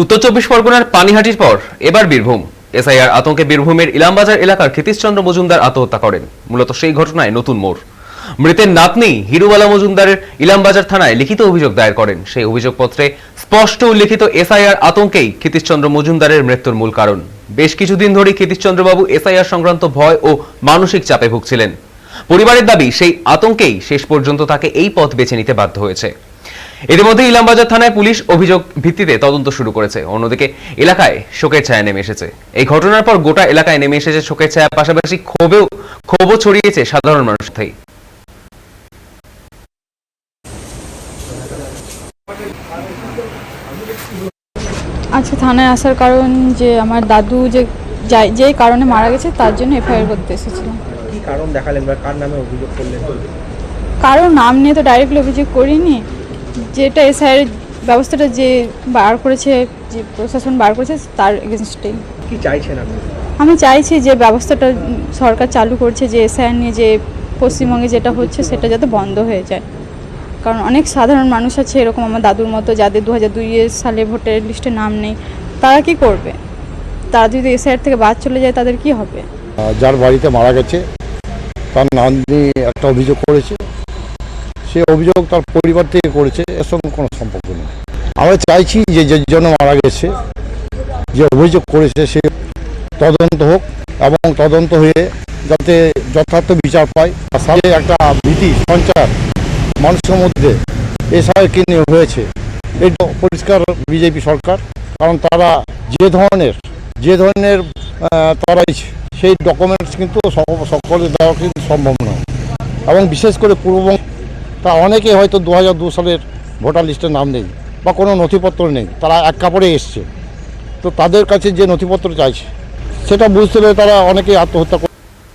উত্তর চব্বিশ পরগনার পানিহাটির পর এবার বীরভূম। এসআইআর আতঙ্কে বীরভূমের ইলামবাজার এলাকার ক্ষিতীশচন্দ্র মজুমদার আত্মহত্যা করেন। মূলত সেই ঘটনায় নতুন মোড়। মৃতের নাতনি হিরুবালা মজুমদারের ইলামবাজার থানায় লিখিত অভিযোগ দায়ের করেন। সেই অভিযোগপত্রে স্পষ্ট উল্লেখিত এসআইআর আতঙ্কেই ক্ষিতীশচন্দ্র মজুমদারের মৃত্যুর মূল কারণ। বেশ কিছুদিন ধরেই ক্ষিতীশচন্দ্রবাবু এসআইআর সংক্রান্ত ভয় ও মানসিক চাপে ভুগছিলেন। পরিবারের দাবি, সেই আতঙ্কেই শেষ পর্যন্ত তাকে এই পথ বেছে নিতে বাধ্য হয়েছে। এর মধ্যে ইলামবাজার থানায় পুলিশ অভিযোগ ভিত্তিতে তদন্ত শুরু করেছে। অন্যদিকে এলাকায় শোকের ছায়া নেমে এসেছে। এই ঘটনার পর গোটা এলাকায় নেমে এসেছে শোকের ছায়া পাশাপাশি ক্ষোভেও ক্ষোভও ছড়িয়েছে সাধারণ মানুষের মধ্যেই। আচ্ছা থানায় আসার কারণ যে আমার দাদু যে যাই- যে কারণে মারা গেছে তার জন্য এফআইআর করতে এসেছিলাম। কি কারণ দেখালেন বা কার নামে অভিযোগ করলেন? কারণ নাম নিয়ে তো ডাইরেক্টলি অভিযোগ করিনি। যেটা এসআইয়ের ব্যবস্থাটা যে বার করেছে যে প্রশাসন বার করেছে তার এগেনস্টেই কি চাইছেন আপনি? আমি চাইছি যে ব্যবস্থাটা সরকার চালু করছে যে এসআইআর নিয়ে যে পশ্চিমবঙ্গে যেটা হচ্ছে সেটা যাতে বন্ধ হয়ে যায়। কারণ অনেক সাধারণ মানুষ আছে এরকম আমার দাদুর মতো যাদের দু হাজার দুই সালে ভোটের লিস্টে নাম নেই তারা কি করবে? তারা যদি এসআইআর থেকে বাদ চলে যায় তাদের কি হবে? যার বাড়িতে মারা গেছে তার নাতনি একটা অভিযোগ করেছে। সে অভিযোগ তার পরিবার থেকে করেছে এর সঙ্গে কোনো সম্পর্ক নেই। আমরা চাইছি যে যে জন্য মারা গেছে যে অভিযোগ করেছে সে তদন্ত হোক এবং তদন্ত হয়ে যাতে যথার্থ বিচার পায়। সাথে একটা ভীতি সঞ্চার মানুষের মধ্যে এসআই কি নিয়ে হয়েছে এটা পরিষ্কার বিজেপি সরকার। কারণ তারা যে ধরনের যে ধরনের আহ, তারা সেই ডকুমেন্টস কিন্তু সক- সকলে দেওয়া কিন্তু সম্ভব নয়। এবং বিশেষ করে পূর্ববঙ্গ তা অনেকে হয়তো দু হাজার দু সালের ভোটার লিস্টে নাম নেই বা কোনো নথিপত্র নেই, তারা এক কাপড়ে এসছে। তো তাদের কাছে যে নথিপত্র চাইছে, সেটা বুঝতে পেরে তারা অনেকেই আত্মহত্যা